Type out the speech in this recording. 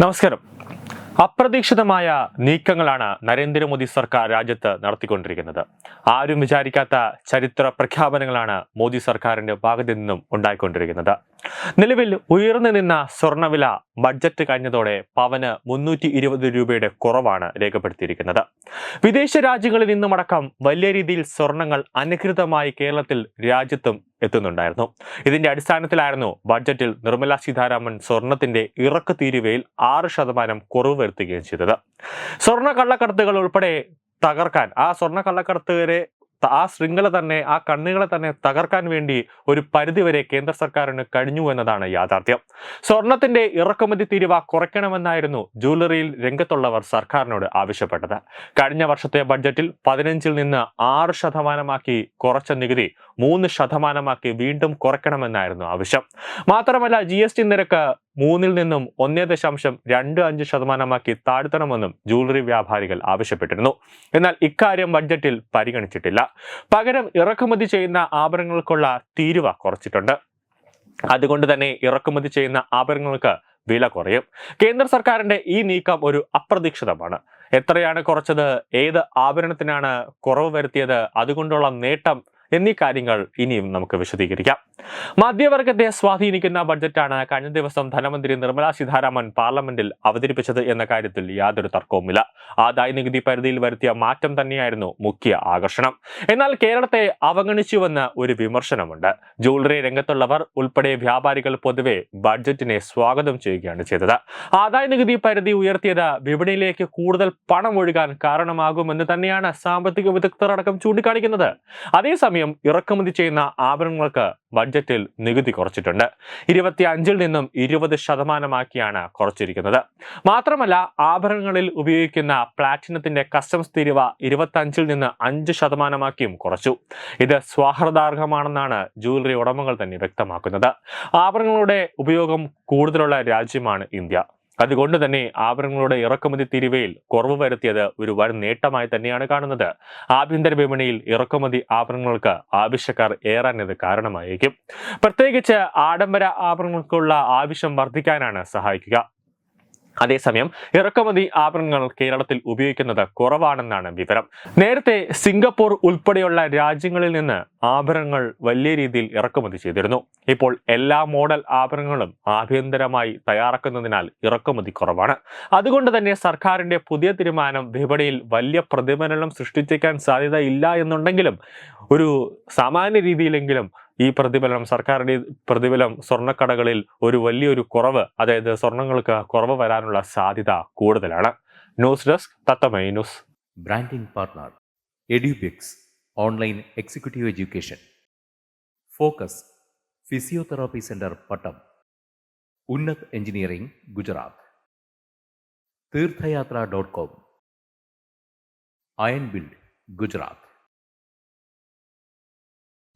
നമസ്കാരം. അപ്രതീക്ഷിതമായ നീക്കങ്ങളാണ് നരേന്ദ്രമോദി സർക്കാർ രാജ്യത്ത് നടത്തിക്കൊണ്ടിരിക്കുന്നത്. ആരും വിചാരിക്കാത്ത ചരിത്ര പ്രഖ്യാപനങ്ങളാണ് മോദി സർക്കാരിന്റെ ഭാഗത്തു നിന്നും ഉണ്ടായിക്കൊണ്ടിരിക്കുന്നത്. നിലവിൽ ഉയർന്നു നിന്ന സ്വർണവില ബഡ്ജറ്റ് കഴിഞ്ഞതോടെ പവന് മുന്നൂറ്റി ഇരുപത് രൂപയുടെ കുറവാണ് രേഖപ്പെടുത്തിയിരിക്കുന്നത്. വിദേശ രാജ്യങ്ങളിൽ നിന്നുമടക്കം വലിയ രീതിയിൽ സ്വർണങ്ങൾ അനധികൃതമായി കേരളത്തിൽ രാജ്യത്തും എത്തുന്നുണ്ടായിരുന്നു. ഇതിന്റെ അടിസ്ഥാനത്തിലായിരുന്നു ബഡ്ജറ്റിൽ നിർമ്മലാ സീതാരാമൻ സ്വർണത്തിന്റെ ഇറക്ക് തീരുവയിൽ ആറ് ശതമാനം കുറവ് വരുത്തുകയും ചെയ്തത്. സ്വർണ കള്ളക്കടത്തുകൾ ഉൾപ്പെടെ തകർക്കാൻ ആ സ്വർണ കള്ളക്കടത്തുകാരെ ആ ശൃംഖല തന്നെ ആ കണ്ണുകളെ തന്നെ തകർക്കാൻ വേണ്ടി ഒരു പരിധിവരെ കേന്ദ്ര സർക്കാരിന് കഴിഞ്ഞു എന്നതാണ് യാഥാർത്ഥ്യം. സ്വർണത്തിന്റെ ഇറക്കുമതി തീരുവ കുറയ്ക്കണമെന്നായിരുന്നു ജ്വല്ലറിയിൽ രംഗത്തുള്ളവർ സർക്കാരിനോട് ആവശ്യപ്പെട്ടത്. കഴിഞ്ഞ വർഷത്തെ ബഡ്ജറ്റിൽ പതിനഞ്ചിൽ നിന്ന് ആറ് ശതമാനമാക്കി കുറച്ച നികുതി മൂന്ന് ശതമാനമാക്കി വീണ്ടും കുറയ്ക്കണമെന്നായിരുന്നു ആവശ്യം. മാത്രമല്ല ജി നിരക്ക് മൂന്നിൽ നിന്നും ഒന്നേ ദശാംശം രണ്ട് അഞ്ച് ശതമാനമാക്കി താഴ്ത്തണമെന്നും ജ്വല്ലറി വ്യാപാരികൾ ആവശ്യപ്പെട്ടിരുന്നു. എന്നാൽ ഇക്കാര്യം ബഡ്ജറ്റിൽ പരിഗണിച്ചിട്ടില്ല. പകരം ഇറക്കുമതി ചെയ്യുന്ന ആഭരണങ്ങൾക്കുള്ള തീരുവ കുറച്ചിട്ടുണ്ട്. അതുകൊണ്ട് തന്നെ ഇറക്കുമതി ചെയ്യുന്ന ആഭരണങ്ങൾക്ക് വില കുറയും. കേന്ദ്ര സർക്കാരിന്റെ ഈ നീക്കം ഒരു അപ്രതീക്ഷിതമാണ്. എത്രയാണ് കുറച്ചത്? ഏത് ആഭരണത്തിനാണ് കുറവ് വരുത്തിയത്? അതുകൊണ്ടുള്ള നേട്ടം എന്നീ കാര്യങ്ങൾ ഇനിയും നമുക്ക് വിശദീകരിക്കാം. മധ്യവർഗത്തെ സ്വാധീനിക്കുന്ന ബഡ്ജറ്റാണ് കഴിഞ്ഞ ദിവസം ധനമന്ത്രി നിർമ്മല സീതാരാമൻ പാർലമെന്റിൽ അവതരിപ്പിച്ചത് എന്ന കാര്യത്തിൽ യാതൊരു തർക്കവുമില്ല. ആദായ നികുതി പരിധിയിൽ വരുത്തിയ മാറ്റം തന്നെയായിരുന്നു മുഖ്യ ആകർഷണം. എന്നാൽ കേരളത്തെ അവഗണിച്ചുവെന്ന് ഒരു വിമർശനമുണ്ട്. ജ്വല്ലറി രംഗത്തുള്ളവർ ഉൾപ്പെടെ വ്യാപാരികൾ പൊതുവെ ബഡ്ജറ്റിനെ സ്വാഗതം ചെയ്യുകയാണ് ചെയ്തത്. ആദായ നികുതി പരിധി ഉയർത്തിയത് വിപണിയിലേക്ക് കൂടുതൽ പണം ഒഴുകാൻ കാരണമാകുമെന്ന് തന്നെയാണ് സാമ്പത്തിക വിദഗ്ധർ അടക്കം ചൂണ്ടിക്കാണിക്കുന്നത്. അതേസമയം ഇറക്കുമതി ചെയ്യുന്ന ആഭരണങ്ങൾക്ക് ബഡ്ജറ്റിൽ നികുതി കുറച്ചിട്ടുണ്ട്. ഇരുപത്തി അഞ്ചിൽ നിന്നും ഇരുപത് ശതമാനമാക്കിയാണ് കുറച്ചിരിക്കുന്നത്. മാത്രമല്ല ആഭരണങ്ങളിൽ ഉപയോഗിക്കുന്ന പ്ലാറ്റിനത്തിന്റെ കസ്റ്റംസ് തീരുവ ഇരുപത്തി അഞ്ചിൽ നിന്ന് അഞ്ച് ശതമാനമാക്കിയും കുറച്ചു. ഇത് സ്വാഹൃദാർഹമാണെന്നാണ് ജ്വല്ലറി ഉടമകൾ തന്നെ വ്യക്തമാക്കുന്നത്. ആഭരണങ്ങളുടെ ഉപയോഗം കൂടുതലുള്ള രാജ്യമാണ് ഇന്ത്യ. അതുകൊണ്ട് തന്നെ ആഭരണങ്ങളുടെ ഇറക്കുമതി തിരിവയിൽ കുറവ് വരുത്തിയത് ഒരു വൻ നേട്ടമായി തന്നെയാണ് കാണുന്നത്. ആഭ്യന്തര വിപണിയിൽ ഇറക്കുമതി ആഭരണങ്ങൾക്ക് ആവശ്യക്കാർ ഏറാൻ ഇത് കാരണമായേക്കും. പ്രത്യേകിച്ച് ആഡംബര ആഭരണങ്ങൾക്കുള്ള ആവശ്യം വർദ്ധിക്കാനാണ് സഹായിക്കുക. അതേസമയം ഇറക്കുമതി ആഭരണങ്ങൾ കേരളത്തിൽ ഉപയോഗിക്കുന്നത് കുറവാണെന്നാണ് വിവരം. നേരത്തെ സിംഗപ്പൂർ ഉൾപ്പെടെയുള്ള രാജ്യങ്ങളിൽ നിന്ന് ആഭരണങ്ങൾ വലിയ രീതിയിൽ ഇറക്കുമതി ചെയ്തിരുന്നു. ഇപ്പോൾ എല്ലാ മോഡൽ ആഭരണങ്ങളും ആഭ്യന്തരമായി തയ്യാറാക്കുന്നതിനാൽ ഇറക്കുമതി കുറവാണ്. അതുകൊണ്ട് തന്നെ സർക്കാരിന്റെ പുതിയ തീരുമാനം വിപണിയിൽ വലിയ പ്രതിഫലനം സൃഷ്ടിച്ചേക്കാൻ സാധ്യതയില്ല എന്നുണ്ടെങ്കിലും ഒരു സാമാന്യ രീതിയിലെങ്കിലും ഈ പ്രതിഫലനം സർക്കാരിന്റെ പ്രതിഫലം സ്വർണക്കടകളിൽ ഒരു വലിയൊരു കുറവ് അതായത് സ്വർണങ്ങൾക്ക് കുറവ് വരാനുള്ള സാധ്യത കൂടുതലാണ്. News desk തത്തമൈ news. Branding partner Edubix online executive education focus physiotherapy centre Pattom Unnath engineering Gujarat Tirthayatra dot com iron build Physiotherapy